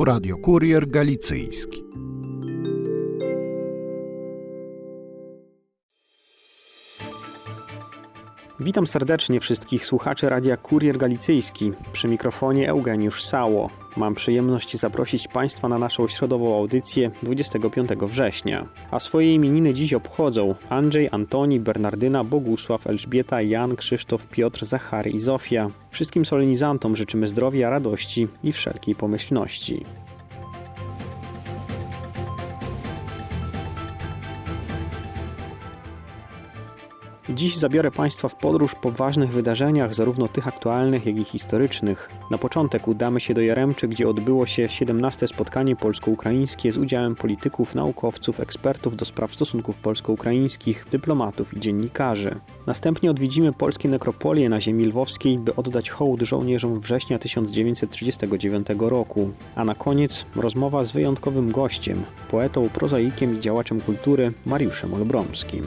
Tu Radio Kurier Galicyjski. Witam serdecznie wszystkich słuchaczy Radia Kurier Galicyjski. Przy mikrofonie Eugeniusz Sało. Mam przyjemność zaprosić Państwa na naszą środową audycję 25 września. A swoje imieniny dziś obchodzą Andrzej, Antoni, Bernardyna, Bogusław, Elżbieta, Jan, Krzysztof, Piotr, Zachary i Zofia. Wszystkim solenizantom życzymy zdrowia, radości i wszelkiej pomyślności. Dziś zabiorę Państwa w podróż po ważnych wydarzeniach, zarówno tych aktualnych, jak i historycznych. Na początek udamy się do Jaremczy, gdzie odbyło się 17 spotkanie polsko-ukraińskie z udziałem polityków, naukowców, ekspertów do spraw stosunków polsko-ukraińskich, dyplomatów i dziennikarzy. Następnie odwiedzimy polskie nekropolie na ziemi lwowskiej, by oddać hołd żołnierzom września 1939 roku. A na koniec rozmowa z wyjątkowym gościem, poetą, prozaikiem i działaczem kultury Mariuszem Olbromskim.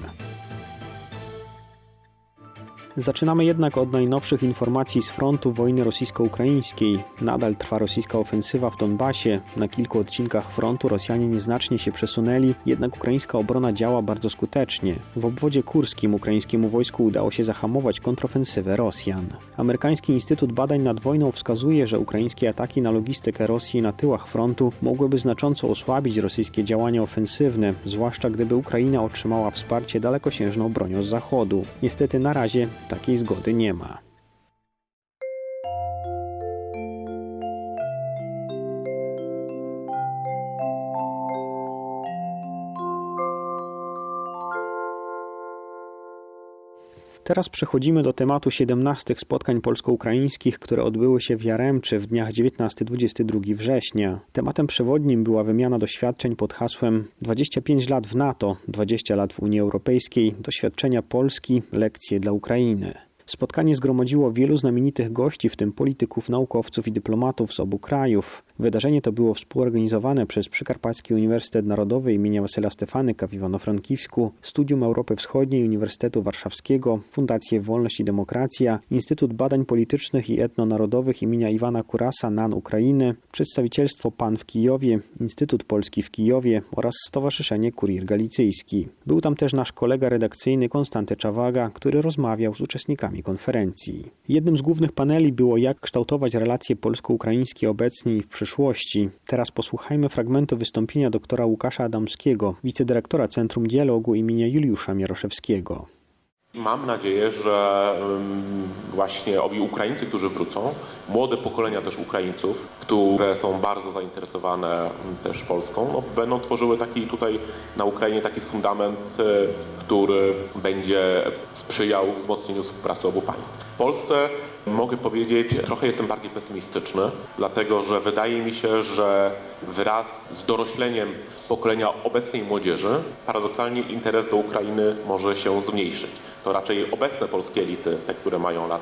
Zaczynamy jednak od najnowszych informacji z frontu wojny rosyjsko-ukraińskiej. Nadal trwa rosyjska ofensywa w Donbasie. Na kilku odcinkach frontu Rosjanie nieznacznie się przesunęli, jednak ukraińska obrona działa bardzo skutecznie. W obwodzie kurskim ukraińskiemu wojsku udało się zahamować kontrofensywę Rosjan. Amerykański Instytut Badań nad Wojną wskazuje, że ukraińskie ataki na logistykę Rosji na tyłach frontu mogłyby znacząco osłabić rosyjskie działania ofensywne, zwłaszcza gdyby Ukraina otrzymała wsparcie dalekosiężną bronią z zachodu. Niestety na razie takiej zgody nie ma. Teraz przechodzimy do tematu 17 spotkań polsko-ukraińskich, które odbyły się w Jaremczy w dniach 19-22 września. Tematem przewodnim była wymiana doświadczeń pod hasłem 25 lat w NATO, 20 lat w Unii Europejskiej, doświadczenia Polski, lekcje dla Ukrainy. Spotkanie zgromadziło wielu znamienitych gości, w tym polityków, naukowców i dyplomatów z obu krajów. Wydarzenie to było współorganizowane przez Przykarpacki Uniwersytet Narodowy im. Wasyla Stefanyka w Iwano-Frankiwsku, Studium Europy Wschodniej Uniwersytetu Warszawskiego, Fundację Wolność i Demokracja, Instytut Badań Politycznych i Etnonarodowych im. Iwana Kurasa NAN Ukrainy, Przedstawicielstwo PAN w Kijowie, Instytut Polski w Kijowie oraz Stowarzyszenie Kurier Galicyjski. Był tam też nasz kolega redakcyjny Konstanty Czawaga, który rozmawiał z uczestnikami konferencji. Jednym z głównych paneli było jak kształtować relacje polsko-ukraińskie obecnie i w przyszłości. Teraz posłuchajmy fragmentu wystąpienia doktora Łukasza Adamskiego, wicedyrektora Centrum Dialogu imienia Juliusza Mieroszewskiego. Mam nadzieję, że właśnie owi Ukraińcy, którzy wrócą, młode pokolenia też Ukraińców, które są bardzo zainteresowane też Polską, no, będą tworzyły taki tutaj na Ukrainie taki fundament, który będzie sprzyjał wzmocnieniu współpracy obu państw. W Polsce mogę powiedzieć, trochę jestem bardziej pesymistyczny, dlatego że wydaje mi się, że wraz z dorośleniem pokolenia obecnej młodzieży, paradoksalnie interes do Ukrainy może się zmniejszyć to raczej obecne polskie elity, te, które mają lat,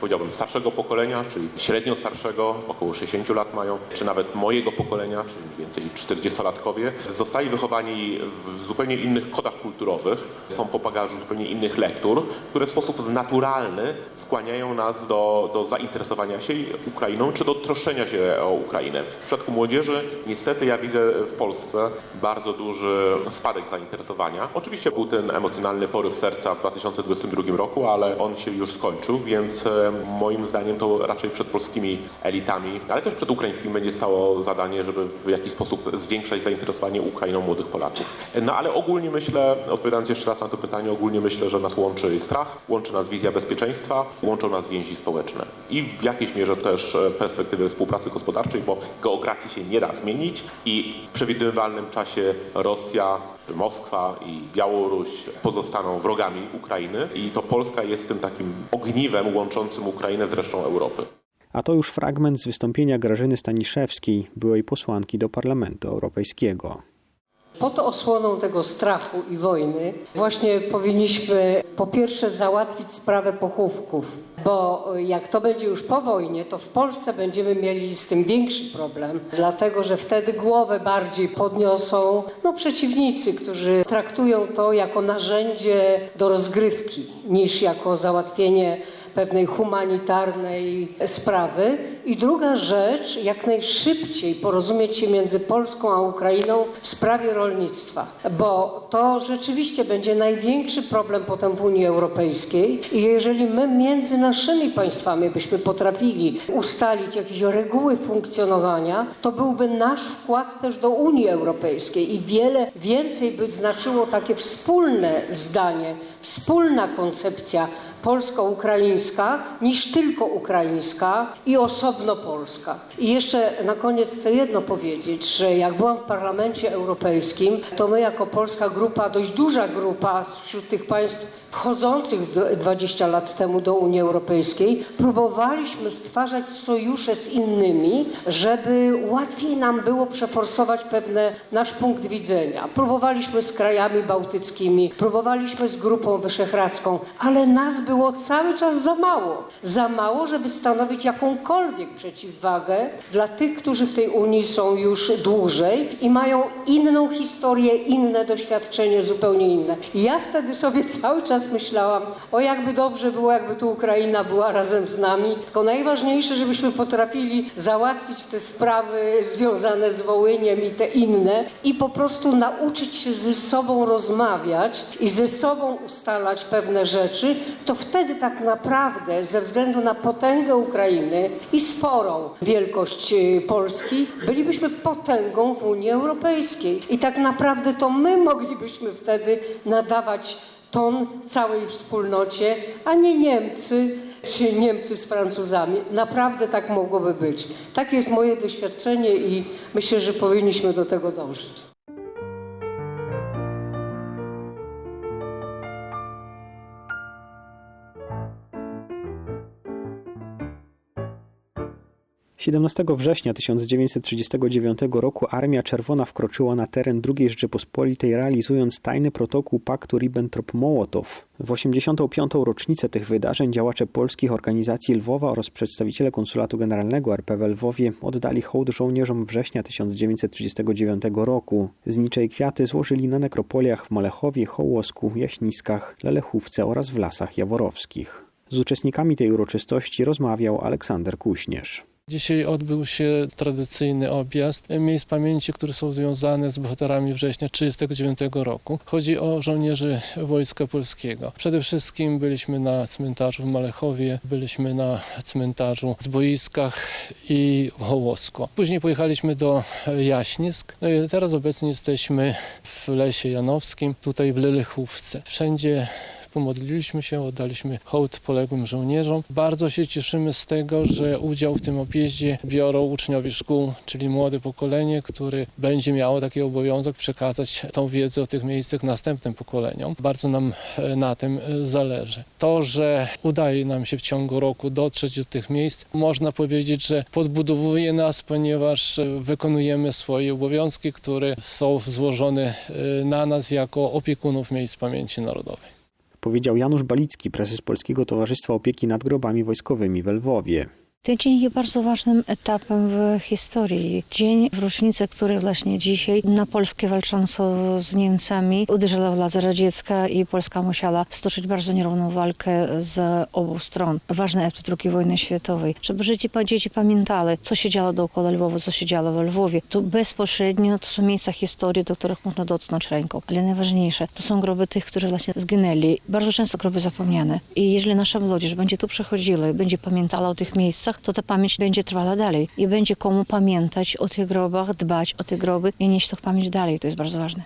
powiedziałbym, starszego pokolenia, czyli średnio starszego, około 60 lat mają, czy nawet mojego pokolenia, czyli mniej więcej 40-latkowie, zostali wychowani w zupełnie innych kodach kulturowych, są po bagażu zupełnie innych lektur, które w sposób naturalny skłaniają nas do, do zainteresowania się Ukrainą, czy do troszczenia się o Ukrainę. W przypadku młodzieży niestety ja widzę w Polsce bardzo duży spadek zainteresowania. Oczywiście był ten emocjonalny poryw serca w 2000 2022 roku, ale on się już skończył, więc e, moim zdaniem to raczej przed polskimi elitami, ale też przed ukraińskimi będzie stało zadanie, żeby w jakiś sposób zwiększać zainteresowanie Ukrainą młodych Polaków. No ale ogólnie myślę, odpowiadając jeszcze raz na to pytanie, ogólnie myślę, że nas łączy strach, łączy nas wizja bezpieczeństwa, łączą nas więzi społeczne i w jakiejś mierze też e, perspektywy współpracy gospodarczej, bo geografii się nie da zmienić i w przewidywalnym czasie Rosja Moskwa i Białoruś pozostaną wrogami Ukrainy i to Polska jest tym takim ogniwem łączącym Ukrainę z resztą Europy. A to już fragment z wystąpienia Grażyny Staniszewskiej, byłej posłanki do Parlamentu Europejskiego. Pod osłoną tego strachu i wojny właśnie powinniśmy po pierwsze załatwić sprawę pochówków, bo jak to będzie już po wojnie, to w Polsce będziemy mieli z tym większy problem, dlatego że wtedy głowę bardziej podniosą no, przeciwnicy, którzy traktują to jako narzędzie do rozgrywki niż jako załatwienie pewnej humanitarnej sprawy. I druga rzecz, jak najszybciej porozumieć się między Polską a Ukrainą w sprawie rolnictwa, bo to rzeczywiście będzie największy problem potem w Unii Europejskiej. I jeżeli my między naszymi państwami byśmy potrafili ustalić jakieś reguły funkcjonowania, to byłby nasz wkład też do Unii Europejskiej i wiele więcej by znaczyło takie wspólne zdanie, wspólna koncepcja polsko-ukraińska niż tylko ukraińska i osobno polska. I jeszcze na koniec chcę jedno powiedzieć, że jak byłam w Parlamencie Europejskim, to my jako polska grupa, dość duża grupa wśród tych państw wchodzących d- 20 lat temu do Unii Europejskiej, próbowaliśmy stwarzać sojusze z innymi, żeby łatwiej nam było przeforsować pewne nasz punkt widzenia. Próbowaliśmy z krajami bałtyckimi, próbowaliśmy z grupą wyszehradzką, ale nas było cały czas za mało. Za mało, żeby stanowić jakąkolwiek przeciwwagę dla tych, którzy w tej Unii są już dłużej i mają inną historię, inne doświadczenie, zupełnie inne. I ja wtedy sobie cały czas myślałam, o jakby dobrze było, jakby tu Ukraina była razem z nami. Tylko najważniejsze, żebyśmy potrafili załatwić te sprawy związane z Wołyniem i te inne i po prostu nauczyć się ze sobą rozmawiać i ze sobą ustalać pewne rzeczy, to wtedy tak naprawdę ze względu na potęgę Ukrainy i sporą wielkość y, Polski bylibyśmy potęgą w Unii Europejskiej. I tak naprawdę to my moglibyśmy wtedy nadawać ton całej wspólnocie, a nie Niemcy czy Niemcy z Francuzami. Naprawdę tak mogłoby być. Takie jest moje doświadczenie i myślę, że powinniśmy do tego dążyć. – 17 września 1939 roku Armia Czerwona wkroczyła na teren II Rzeczypospolitej, realizując tajny protokół paktu Ribbentrop-Mołotow. W 85. rocznicę tych wydarzeń działacze polskich organizacji Lwowa oraz przedstawiciele Konsulatu Generalnego RP w Lwowie oddali hołd żołnierzom września 1939 roku. Znicze kwiaty złożyli na nekropoliach w Malechowie, Hołosku, Jaśniskach, Lelechówce oraz w Lasach Jaworowskich. Z uczestnikami tej uroczystości rozmawiał Aleksander Kuśnierz. Dzisiaj odbył się tradycyjny objazd miejsc pamięci, które są związane z bohaterami września 1939 roku. Chodzi o żołnierzy Wojska Polskiego. Przede wszystkim byliśmy na cmentarzu w Malechowie, byliśmy na cmentarzu w Zboiskach i w. Później pojechaliśmy do Jaśnisk. No i teraz obecnie jesteśmy w Lesie Janowskim, tutaj w Lelechówce. Wszędzie pomodliliśmy się, oddaliśmy hołd poległym żołnierzom. Bardzo się cieszymy z tego, że udział w tym objeździe biorą uczniowie szkół, czyli młode pokolenie, które będzie miało taki obowiązek przekazać tą wiedzę o tych miejscach następnym pokoleniom. Bardzo nam e, na tym e, zależy. To, że udaje nam się w ciągu roku dotrzeć do tych miejsc, można powiedzieć, że podbudowuje nas, ponieważ e, wykonujemy swoje obowiązki, które są złożone na nas jako opiekunów miejsc pamięci narodowej. Powiedział Janusz Balicki, prezes Polskiego Towarzystwa Opieki nad Grobami Wojskowymi w Lwowie. Ten dzień jest bardzo ważnym etapem w historii. Dzień w rocznicę, który właśnie dzisiaj na Polskę walczącą z Niemcami uderzyła władza radziecka i Polska musiała stoczyć bardzo nierówną walkę z obu stron. Ważny etap II wojny światowej. Żeby życie, dzieci pamiętały, co się działo dookoła Lwowa, co się działo we Lwowie. To bezpośrednio to są miejsca historii, do których można dotknąć ręką. Ale najważniejsze, to są groby tych, którzy właśnie zginęli. Bardzo często groby zapomniane. I jeżeli nasza młodzież będzie tu przechodziła i będzie pamiętała o tych miejscach, to ta pamięć będzie trwała dalej i będzie komu pamiętać o tych grobach, dbać o te groby i nieść tę pamięć dalej. To jest bardzo ważne.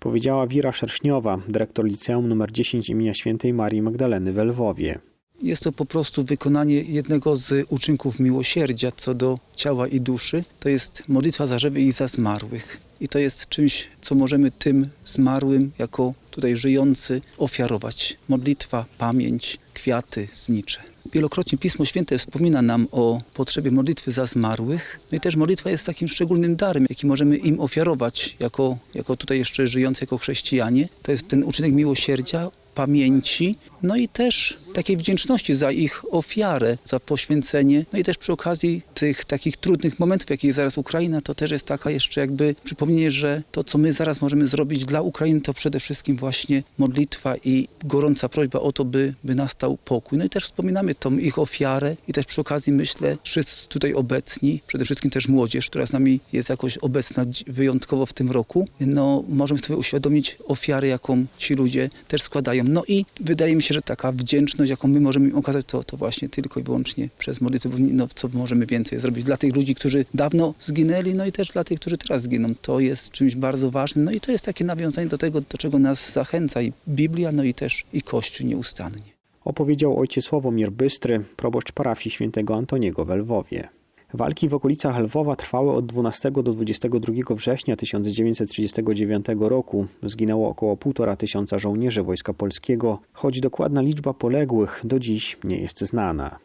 Powiedziała Wira Szerszniowa, dyrektor liceum nr 10 imienia świętej Marii Magdaleny w Lwowie. Jest to po prostu wykonanie jednego z uczynków miłosierdzia co do ciała i duszy. To jest modlitwa za żywych i za zmarłych. I to jest czymś, co możemy tym zmarłym, jako tutaj żyjący, ofiarować. Modlitwa, pamięć, kwiaty, znicze. Wielokrotnie Pismo Święte wspomina nam o potrzebie modlitwy za zmarłych. No i też modlitwa jest takim szczególnym darem, jaki możemy im ofiarować jako, jako tutaj jeszcze żyjący jako chrześcijanie. To jest ten uczynek miłosierdzia, pamięci, no i też takiej wdzięczności za ich ofiarę, za poświęcenie. No i też przy okazji tych takich trudnych momentów, jakich jest zaraz Ukraina, to też jest taka jeszcze jakby przypomnienie, że to, co my zaraz możemy zrobić dla Ukrainy, to przede wszystkim właśnie modlitwa i gorąca prośba o to, by, by nastał pokój. No i też wspominamy tą ich ofiarę i też przy okazji myślę, wszyscy tutaj obecni, przede wszystkim też młodzież, która z nami jest jakoś obecna wyjątkowo w tym roku, no możemy sobie uświadomić ofiarę, jaką ci ludzie też składają. No i wydaje mi się, że taka wdzięczność, jaką my możemy im okazać, to, to właśnie tylko i wyłącznie przez modlitwę, no, co możemy więcej zrobić dla tych ludzi, którzy dawno zginęli, no i też dla tych, którzy teraz zginą. To jest czymś bardzo ważnym, no i to jest takie nawiązanie do tego, do czego nas zachęca i Biblia, no i też i Kościół nieustannie. Opowiedział ojciec Sławomir Bystry, proboszcz parafii świętego Antoniego w Lwowie. Walki w okolicach Lwowa trwały od 12 do 22 września 1939 roku. Zginęło około 1,5 tysiąca żołnierzy Wojska Polskiego, choć dokładna liczba poległych do dziś nie jest znana.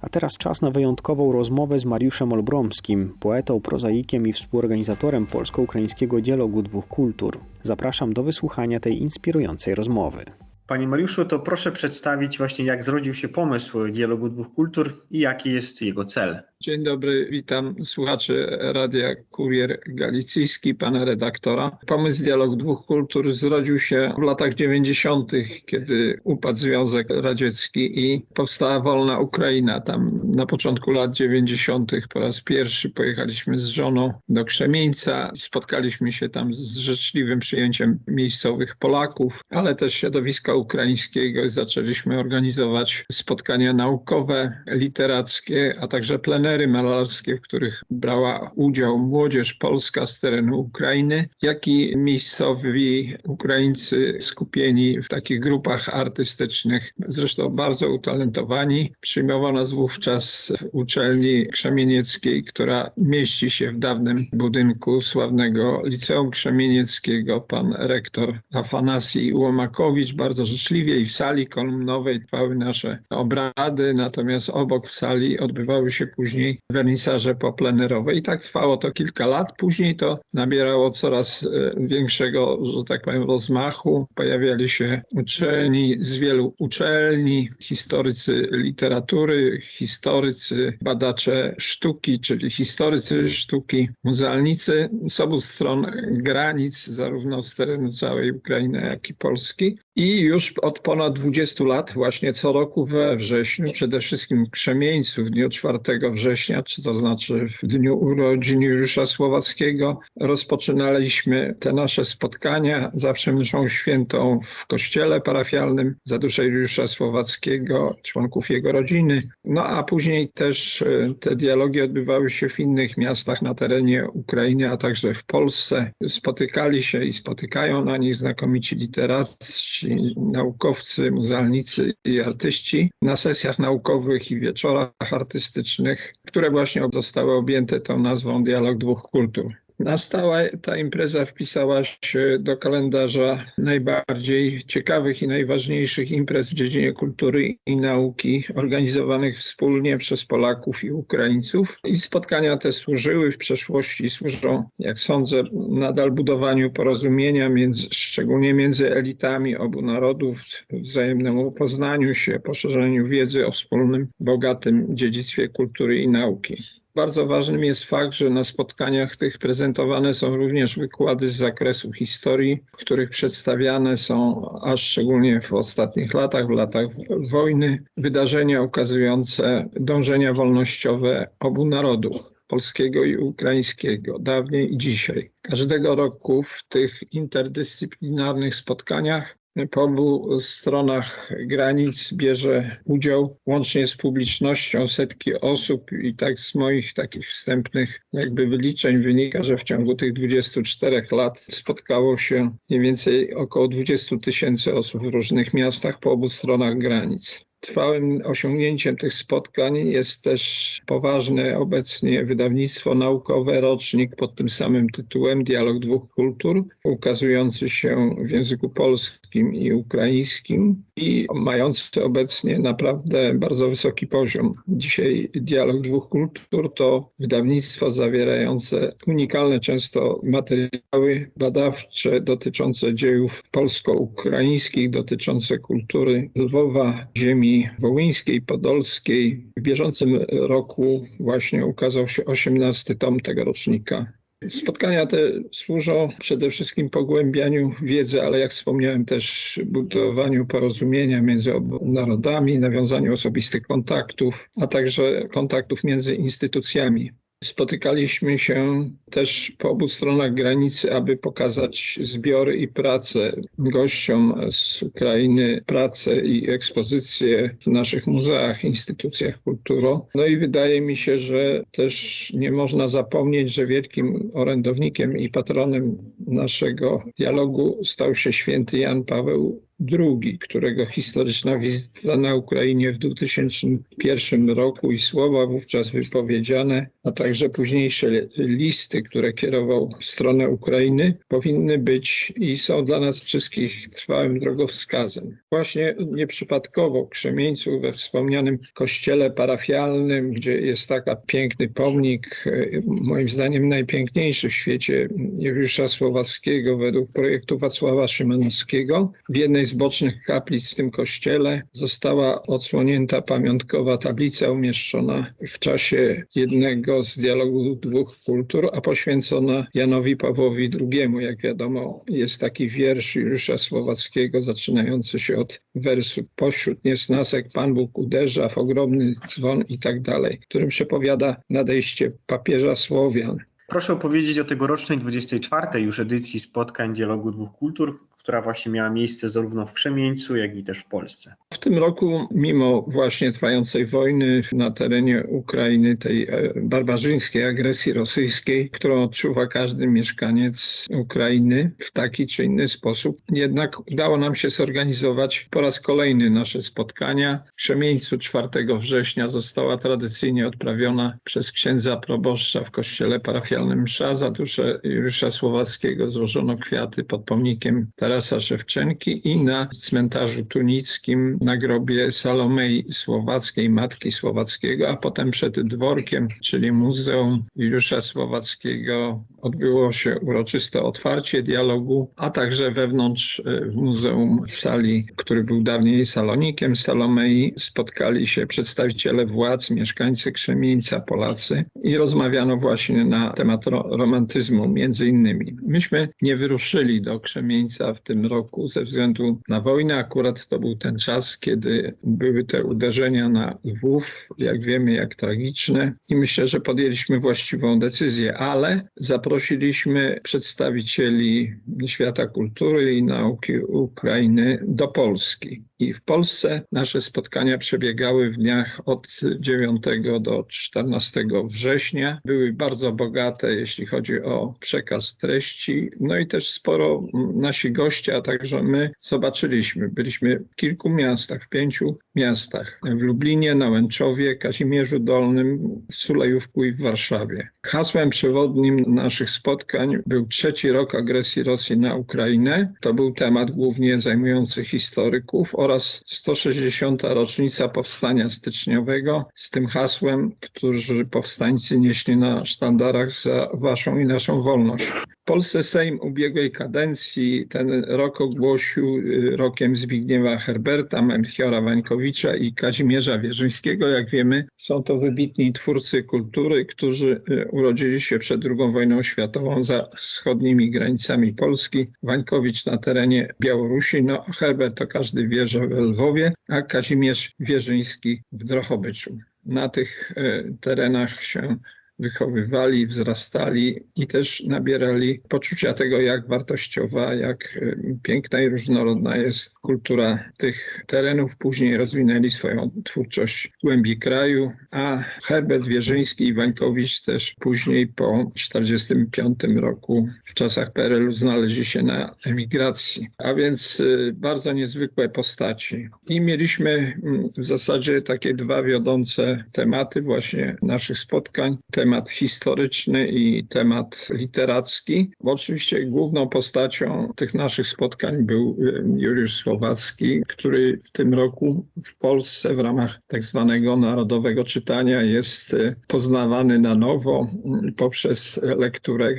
A teraz czas na wyjątkową rozmowę z Mariuszem Olbromskim, poetą, prozaikiem i współorganizatorem polsko-ukraińskiego dialogu dwóch kultur. Zapraszam do wysłuchania tej inspirującej rozmowy. Panie Mariuszu, to proszę przedstawić właśnie jak zrodził się pomysł dialogu dwóch kultur i jaki jest jego cel. Dzień dobry, witam słuchaczy Radia Kurier Galicyjski, pana redaktora. Pomysł Dialog Dwóch Kultur zrodził się w latach 90., kiedy upadł Związek Radziecki i powstała wolna Ukraina. Tam na początku lat 90. po raz pierwszy pojechaliśmy z żoną do Krzemieńca. Spotkaliśmy się tam z życzliwym przyjęciem miejscowych Polaków, ale też środowiska ukraińskiego zaczęliśmy organizować spotkania naukowe, literackie, a także plenery malarskie, w których brała udział młodzież polska z terenu Ukrainy, jak i miejscowi Ukraińcy skupieni w takich grupach artystycznych, zresztą bardzo utalentowani. Przyjmował nas wówczas w uczelni krzemienieckiej, która mieści się w dawnym budynku sławnego Liceum Krzemienieckiego. Pan rektor Afanasij Łomakowicz bardzo życzliwie i w sali kolumnowej trwały nasze obrady, natomiast obok w sali odbywały się później wernisaże poplenerowe. I tak trwało to kilka lat. Później to nabierało coraz e, większego, że tak powiem, rozmachu. Pojawiali się uczelni z wielu uczelni, historycy literatury, historycy, badacze sztuki, czyli historycy sztuki, muzealnicy z obu stron granic, zarówno z terenu całej Ukrainy, jak i Polski. I już od ponad 20 lat, właśnie co roku we wrześniu, przede wszystkim w Krzemieńcu w dniu 4 września, czy to znaczy w dniu urodzin Juliusza Słowackiego, rozpoczynaliśmy te nasze spotkania, zawsze mszą świętą w kościele parafialnym za duszę Juliusza Słowackiego, członków jego rodziny. No a później też e, te dialogi odbywały się w innych miastach na terenie Ukrainy, a także w Polsce. Spotykali się i spotykają na nich znakomici literaci, naukowcy, muzealnicy i artyści na sesjach naukowych i wieczorach artystycznych, które właśnie zostały objęte tą nazwą Dialog Dwóch Kultur. Na stałe ta impreza wpisała się do kalendarza najbardziej ciekawych i najważniejszych imprez w dziedzinie kultury i nauki organizowanych wspólnie przez Polaków i Ukraińców. I spotkania te służyły w przeszłości i służą, jak sądzę, nadal budowaniu porozumienia, między, szczególnie między elitami obu narodów, wzajemnemu poznaniu się, poszerzeniu wiedzy o wspólnym, bogatym dziedzictwie kultury i nauki. Bardzo ważnym jest fakt, że na spotkaniach tych prezentowane są również wykłady z zakresu historii, w których przedstawiane są, a szczególnie w ostatnich latach, w latach wojny, wydarzenia ukazujące dążenia wolnościowe obu narodów polskiego i ukraińskiego, dawniej i dzisiaj. Każdego roku w tych interdyscyplinarnych spotkaniach po obu stronach granic bierze udział łącznie z publicznością setki osób i tak z moich takich wstępnych jakby wyliczeń wynika, że w ciągu tych 24 lat spotkało się mniej więcej około 20 tysięcy osób w różnych miastach po obu stronach granic. Trwałym osiągnięciem tych spotkań jest też poważne obecnie wydawnictwo naukowe, rocznik pod tym samym tytułem Dialog dwóch kultur, ukazujący się w języku polskim i ukraińskim i mający obecnie naprawdę bardzo wysoki poziom. Dzisiaj Dialog dwóch kultur to wydawnictwo zawierające unikalne często materiały badawcze dotyczące dziejów polsko-ukraińskich, dotyczące kultury Lwowa, ziemi wołyńskiej, podolskiej. W bieżącym roku właśnie ukazał się 18 tom tego rocznika. Spotkania te służą przede wszystkim pogłębianiu wiedzy, ale jak wspomniałem też budowaniu porozumienia między obu narodami, nawiązaniu osobistych kontaktów, a także kontaktów między instytucjami. Spotykaliśmy się też po obu stronach granicy, aby pokazać zbiory i pracę gościom z Ukrainy, pracę i ekspozycje w naszych muzeach, instytucjach kultury. No i wydaje mi się, że też nie można zapomnieć, że wielkim orędownikiem i patronem naszego dialogu stał się święty Jan Paweł II, którego historyczna wizyta na Ukrainie w 2001 roku i słowa wówczas wypowiedziane, a także późniejsze listy, które kierował w stronę Ukrainy, powinny być i są dla nas wszystkich trwałym drogowskazem. Właśnie nieprzypadkowo Krzemieńcu we wspomnianym kościele parafialnym, gdzie jest taki piękny pomnik, moim zdaniem najpiękniejszy w świecie Juliusza Słowackiego według projektu Wacława Szymanowskiego, w jednej z bocznych kaplic w tym kościele została odsłonięta pamiątkowa tablica umieszczona w czasie jednego z dialogu dwóch kultur, a poświęcona Janowi Pawłowi II. Jak wiadomo, jest taki wiersz Juliusza Słowackiego zaczynający się od wersu pośród niesnasek Pan Bóg uderza w ogromny dzwon i tak dalej, którym przepowiada nadejście papieża Słowian. Proszę opowiedzieć o tegorocznej 24. już edycji spotkań Dialogu Dwóch Kultur, która właśnie miała miejsce zarówno w Krzemieńcu, jak i też w Polsce. W tym roku, mimo właśnie trwającej wojny na terenie Ukrainy, tej e, barbarzyńskiej agresji rosyjskiej, którą odczuwa każdy mieszkaniec Ukrainy w taki czy inny sposób, jednak udało nam się zorganizować po raz kolejny nasze spotkania. W Krzemieńcu 4 września została tradycyjnie odprawiona przez księdza proboszcza w kościele parafialnym msza. Za duszę Juliusza Słowackiego złożono kwiaty pod pomnikiem Tarasa Szewczenki i na cmentarzu tunickim na grobie Salomei Słowackiej, matki Słowackiego, a potem przed dworkiem, czyli Muzeum Juliusza Słowackiego odbyło się uroczyste otwarcie dialogu, a także wewnątrz e, w muzeum w sali, który był dawniej salonikiem Salomei, spotkali się przedstawiciele władz, mieszkańcy Krzemieńca, Polacy i rozmawiano właśnie na temat ro romantyzmu między innymi. Myśmy nie wyruszyli do Krzemieńca w tym roku ze względu na wojnę. Akurat to był ten czas, kiedy były te uderzenia na Lwów, jak wiemy, jak tragiczne i myślę, że podjęliśmy właściwą decyzję, ale zaprosiliśmy przedstawicieli świata kultury i nauki Ukrainy do Polski. I w Polsce nasze spotkania przebiegały w dniach od 9 do 14 września. Były bardzo bogate, jeśli chodzi o przekaz treści. No i też sporo nasi goście, a także my zobaczyliśmy. Byliśmy w kilku miastach, w pięciu miastach. W Lublinie, na Łęczowie, Kazimierzu Dolnym, w Sulejówku i w Warszawie. Hasłem przewodnim naszych spotkań był trzeci rok agresji Rosji na Ukrainę. To był temat głównie zajmujący historyków oraz 160. rocznica powstania styczniowego z tym hasłem, którzy powstańcy nieśli na sztandarach za waszą i naszą wolność. W Polsce Sejm ubiegłej kadencji ten rok ogłosił y, rokiem Zbigniewa Herberta, Melchiora Wańkowicza i Kazimierza Wierzyńskiego. Jak wiemy, są to wybitni twórcy kultury, którzy y, urodzili się przed II wojną światową za wschodnimi granicami Polski. Wańkowicz na terenie Białorusi, no Herbert to każdy wie, że we Lwowie, a Kazimierz Wierzyński w Drohobyczu. Na tych y, terenach się wychowywali, wzrastali i też nabierali poczucia tego, jak wartościowa, jak e, piękna i różnorodna jest kultura tych terenów. Później rozwinęli swoją twórczość w głębi kraju, a Herbert Wierzyński i Wańkowicz też później po 1945 roku w czasach PRL-u znaleźli się na emigracji. A więc y, bardzo niezwykłe postaci. I mieliśmy mm, w zasadzie takie dwa wiodące tematy właśnie naszych spotkań. Temat historyczny i temat literacki. Oczywiście główną postacią tych naszych spotkań był y, Juliusz Słowacki, który w tym roku w Polsce w ramach tak zwanego narodowego czytania jest y, poznawany na nowo y, poprzez lekturę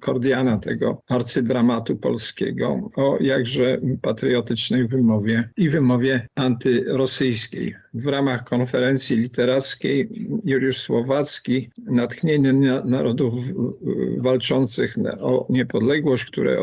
Kordiana, tego arcydramatu polskiego o jakże patriotycznej wymowie i wymowie antyrosyjskiej. W ramach konferencji literackiej Juliusz Słowacki, natchnienie na- narodów y, walczących na- o niepodległość, które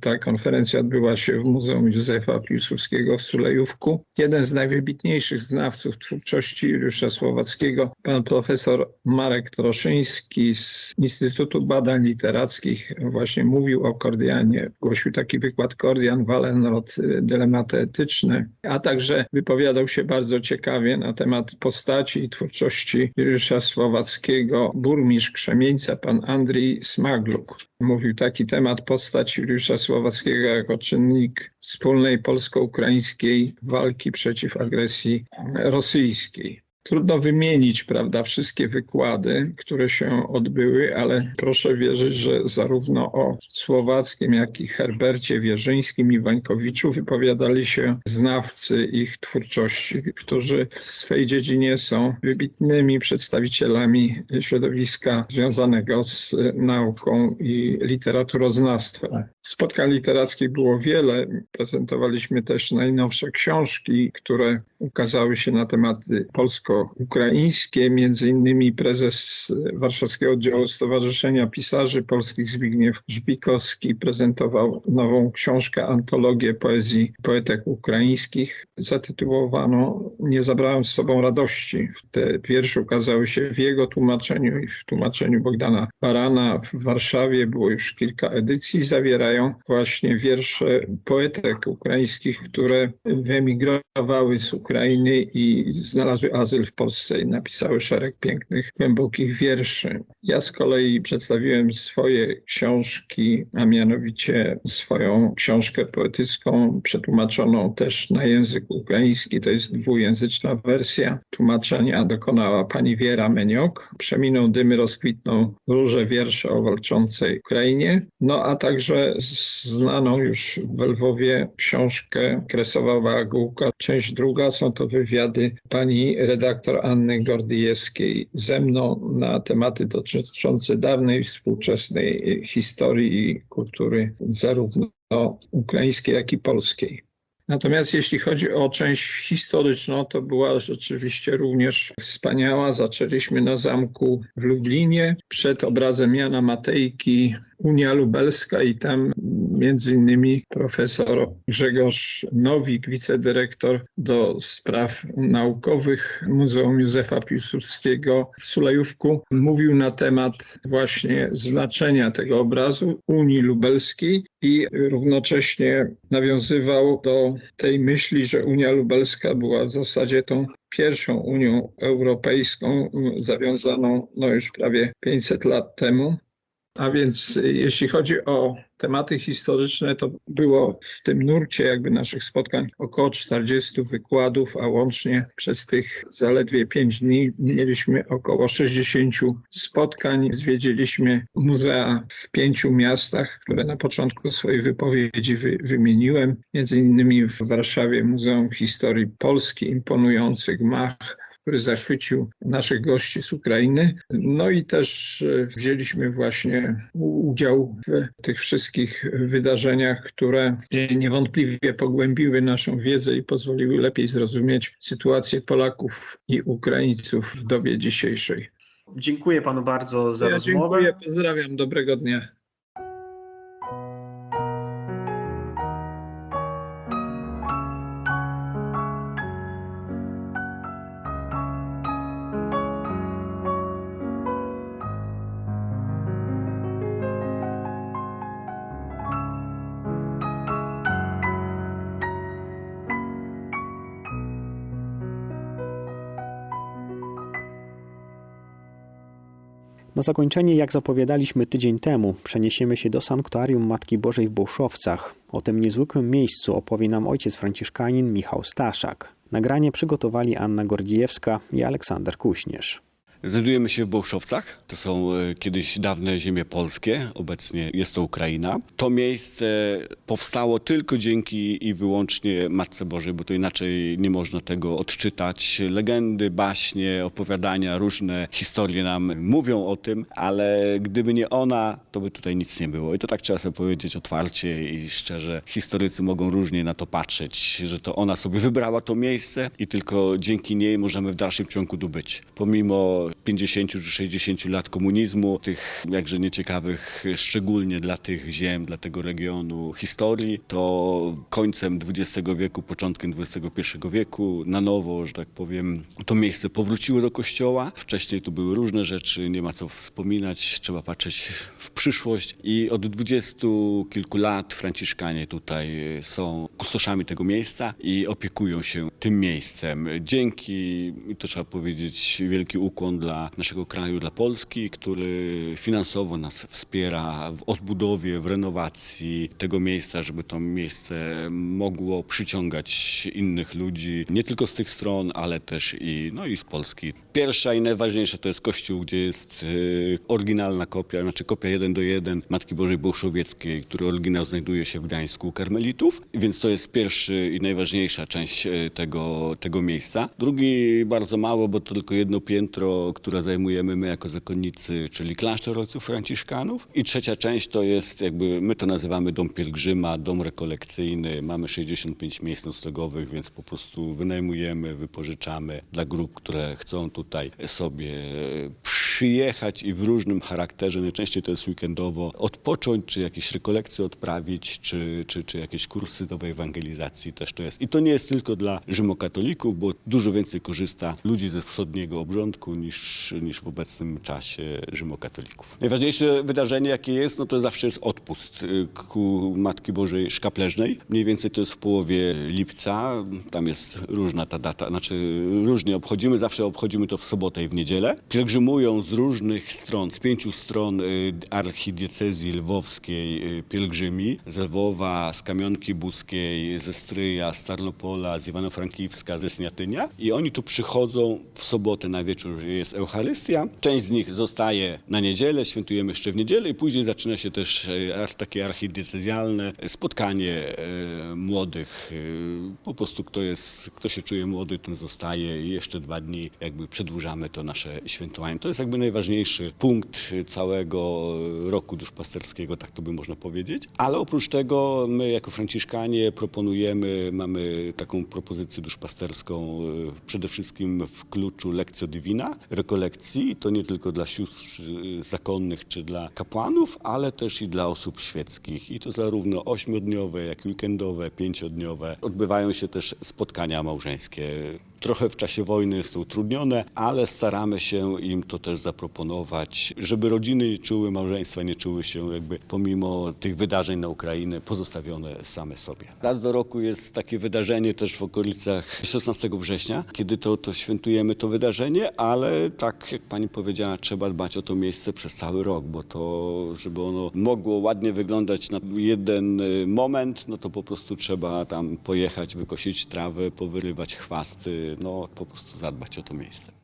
ta konferencja odbyła się w Muzeum Józefa Piłsudskiego w Sulejówku. Jeden z najwybitniejszych znawców twórczości Juliusza Słowackiego, pan profesor Marek Troszyński z Instytutu Badań Literackich właśnie mówił o Kordianie. Głosił taki wykład Kordian, Wallenrod, y, dylematy etyczne, a także wypowiadał się bardzo ciekawie na temat postaci i twórczości Juliusza Słowackiego, burmistrz Krzemieńca, pan Andrii Smagluk. Mówił taki temat postać Juliusza Słowackiego jako czynnik wspólnej polsko-ukraińskiej walki przeciw agresji rosyjskiej. Trudno wymienić, prawda, wszystkie wykłady, które się odbyły, ale proszę wierzyć, że zarówno o Słowackim, jak i Herbercie Wierzyńskim i Wańkowiczu wypowiadali się znawcy ich twórczości, którzy w swej dziedzinie są wybitnymi przedstawicielami środowiska związanego z nauką i literaturoznawstwem. Spotkań literackich było wiele. Prezentowaliśmy też najnowsze książki, które ukazały się na tematy polsko-ukraińskie. Między innymi prezes Warszawskiego Oddziału Stowarzyszenia Pisarzy Polskich Zbigniew Żbikowski prezentował nową książkę, antologię poezji poetek ukraińskich zatytułowaną Nie zabrałem z sobą radości. Te wiersze ukazały się w jego tłumaczeniu i w tłumaczeniu Bogdana Barana w Warszawie. Było już kilka edycji. Zawierają właśnie wiersze poetek ukraińskich, które wyemigrowały z Ukrainy i znalazły azyl w Polsce i napisały szereg pięknych, głębokich wierszy. Ja z kolei przedstawiłem swoje książki, a mianowicie swoją książkę poetycką, przetłumaczoną też na język ukraiński. To jest dwujęzyczna wersja. Tłumaczenia dokonała pani Wiera Meniok. Przeminą dymy, rozkwitną róże wiersze o walczącej Ukrainie. No a także znaną już w Lwowie książkę Kresowa Wagółka. Część druga są to wywiady pani redaktor Anny Gordyjewskiej ze mną na tematy dotyczące dawnej współczesnej historii i kultury zarówno ukraińskiej, jak i polskiej. Natomiast jeśli chodzi o część historyczną, to była rzeczywiście również wspaniała. Zaczęliśmy na zamku w Lublinie przed obrazem Jana Matejki Unia Lubelska i tam między innymi profesor Grzegorz Nowik, wicedyrektor do spraw naukowych Muzeum Józefa Piłsudskiego w Sulejówku, mówił na temat właśnie znaczenia tego obrazu Unii Lubelskiej i równocześnie nawiązywał do tej myśli, że Unia Lubelska była w zasadzie tą pierwszą Unią Europejską zawiązaną no już prawie 500 lat temu. A więc jeśli chodzi o tematy historyczne, to było w tym nurcie jakby naszych spotkań około 40 wykładów, a łącznie przez tych zaledwie 5 dni mieliśmy około 60 spotkań. Zwiedziliśmy muzea w pięciu miastach, które na początku swojej wypowiedzi wy, wymieniłem. Między innymi w Warszawie Muzeum Historii Polski, imponujący gmach, który zachwycił naszych gości z Ukrainy. No i też e, wzięliśmy właśnie udział w tych wszystkich wydarzeniach, które niewątpliwie pogłębiły naszą wiedzę i pozwoliły lepiej zrozumieć sytuację Polaków i Ukraińców w dobie dzisiejszej. Dziękuję panu bardzo za Ja rozmowę. dziękuję, pozdrawiam, dobrego dnia. Na zakończenie, jak zapowiadaliśmy tydzień temu, przeniesiemy się do Sanktuarium Matki Bożej w Bołszowcach. O tym niezwykłym miejscu opowie nam ojciec franciszkanin Michał Staszak. Nagranie przygotowali Anna Gordziejewska i Aleksander Kuśnierz. Znajdujemy się w Bołszowcach. To są e, kiedyś dawne ziemie polskie, obecnie jest to Ukraina. To miejsce powstało tylko dzięki i wyłącznie Matce Bożej, bo to inaczej nie można tego odczytać. Legendy, baśnie, opowiadania, różne historie nam mówią o tym, ale gdyby nie ona, to by tutaj nic nie było. I to tak trzeba sobie powiedzieć otwarcie i szczerze. Historycy mogą różnie na to patrzeć, że to ona sobie wybrała to miejsce i tylko dzięki niej możemy w dalszym ciągu tu być. Pomimo 50 czy 60 lat komunizmu, tych jakże nieciekawych, szczególnie dla tych ziem, dla tego regionu historii, to końcem XX wieku, początkiem XXI wieku na nowo, że tak powiem, to miejsce powróciło do kościoła. Wcześniej tu były różne rzeczy, nie ma co wspominać, trzeba patrzeć w przyszłość i od dwudziestu kilku lat Franciszkanie tutaj są kustoszami tego miejsca i opiekują się tym miejscem. Dzięki, i to trzeba powiedzieć, wielki ukłon dla naszego kraju, dla Polski, który finansowo nas wspiera w odbudowie, w renowacji tego miejsca, żeby to miejsce mogło przyciągać innych ludzi, nie tylko z tych stron, ale też i, no i z Polski. Pierwsza i najważniejsza to jest kościół, gdzie jest y, oryginalna kopia, znaczy kopia jeden do jeden Matki Bożej Bołszowieckiej, który oryginał znajduje się w Gdańsku Karmelitów, więc to jest pierwszy i najważniejsza część y, tego, tego miejsca. Drugi bardzo mało, bo to tylko jedno piętro, które zajmujemy my jako zakonnicy, czyli klasztor ojców franciszkanów. I trzecia część to jest jakby, my to nazywamy dom pielgrzyma, dom rekolekcyjny. Mamy 65 miejsc noclegowych, więc po prostu wynajmujemy, wypożyczamy dla grup, które chcą tutaj sobie przyjechać i w różnym charakterze, najczęściej to jest weekendowo, odpocząć, czy jakieś rekolekcje odprawić, czy, czy, czy jakieś kursy nowej ewangelizacji też to jest. I to nie jest tylko dla rzymokatolików, bo dużo więcej korzysta ludzi ze wschodniego obrządku niż, niż w obecnym czasie rzymokatolików. Najważniejsze wydarzenie, jakie jest, no to zawsze jest odpust y, ku Matki Bożej Szkapleżnej. Mniej więcej to jest w połowie lipca. Tam jest różna ta data, znaczy różnie obchodzimy, zawsze obchodzimy to w sobotę i w niedzielę. Pielgrzymują z różnych stron, z pięciu stron y, archidiecezji lwowskiej y, pielgrzymi. Z Lwowa, z Kamionki Buskiej, ze Stryja, z Tarnopola, z Iwano-Frankiwska, ze Sniatynia. I oni tu przychodzą w sobotę na wieczór, jest Eucharystia. Część z nich zostaje na niedzielę, świętujemy jeszcze w niedzielę i później zaczyna się też e, takie archidiecezjalne spotkanie e, młodych. E, Po prostu kto jest, kto się czuje młody, ten zostaje i jeszcze dwa dni jakby przedłużamy to nasze świętowanie. To jest jakby najważniejszy punkt całego roku duszpasterskiego, tak to by można powiedzieć. Ale oprócz tego my jako Franciszkanie proponujemy, mamy taką propozycję duszpasterską przede wszystkim w kluczu Lectio Divina, rekolekcji. To nie tylko dla sióstr e, zakonnych czy dla kapłanów, ale też i dla osób świeckich. I to zarówno ośmiodniowe, jak i weekendowe, pięciodniowe. Odbywają się też spotkania małżeńskie. Trochę w czasie wojny jest to utrudnione, ale staramy się im to też zaproponować, żeby rodziny nie czuły, małżeństwa nie czuły się jakby pomimo tych wydarzeń na Ukrainę pozostawione same sobie. Raz do roku jest takie wydarzenie też w okolicach 16 września, kiedy to, to świętujemy to wydarzenie, ale tak jak pani powiedziała, trzeba dbać o to miejsce przez cały rok, bo to, żeby ono mogło ładnie wyglądać na jeden y, moment, no to po prostu trzeba tam pojechać, wykosić trawę, powyrywać chwasty, no po prostu zadbać o to miejsce.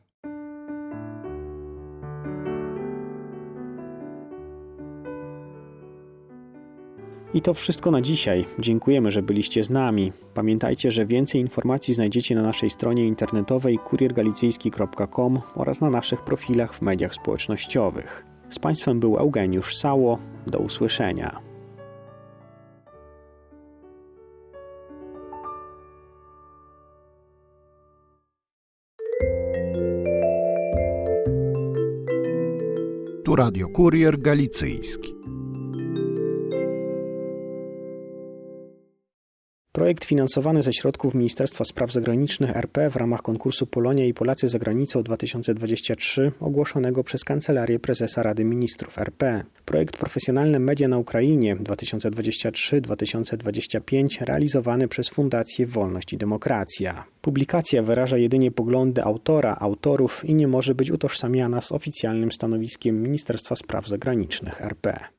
I to wszystko na dzisiaj. Dziękujemy, że byliście z nami. Pamiętajcie, że więcej informacji znajdziecie na naszej stronie internetowej kuriergalicyjski.com oraz na naszych profilach w mediach społecznościowych. Z Państwem był Eugeniusz Sało. Do usłyszenia. Tu Radio Kurier Galicyjski. Projekt finansowany ze środków Ministerstwa Spraw Zagranicznych RP w ramach konkursu Polonia i Polacy za granicą 2023 ogłoszonego przez Kancelarię Prezesa Rady Ministrów RP. Projekt Profesjonalne Media na Ukrainie 2023-2025 realizowany przez Fundację Wolność i Demokracja. Publikacja wyraża jedynie poglądy autora, autorów i nie może być utożsamiana z oficjalnym stanowiskiem Ministerstwa Spraw Zagranicznych RP.